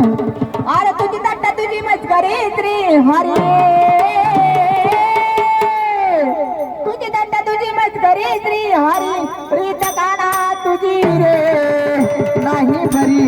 अरे तुझी तट्टा तुझी मजकरी श्री हरे. तुझी तट्टा तुझी मजकरी श्री हरी. प्रीत गाना तुझी रे. नाही भरी.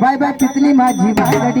बाय बाय तिथली माझी बागडी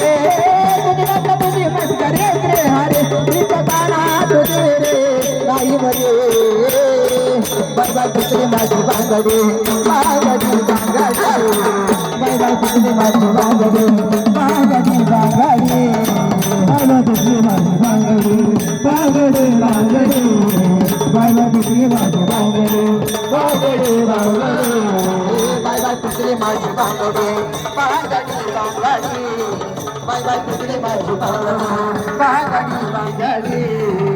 रे दुनिया का तुझे मस्करे रे हरे। भी पकाना बाबा तुझे माझी बांगडे बांगडी बांगडे बाबा तुझे माझी बांगडे बांगडी बांगडे बाबा bye bye bye. Bye bye bye bye गाडी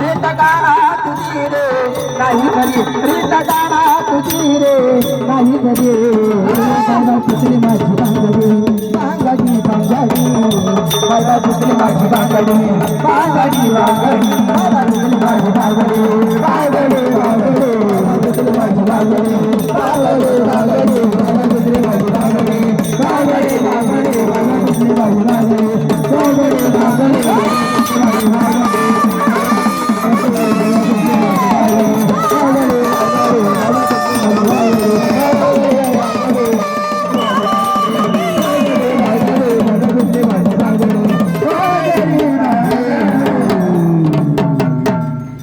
रीत गाणा रे नाही घरी रीत गाणा तुझी रे नाही घरी दुसरी माझी बांगडी बांगडी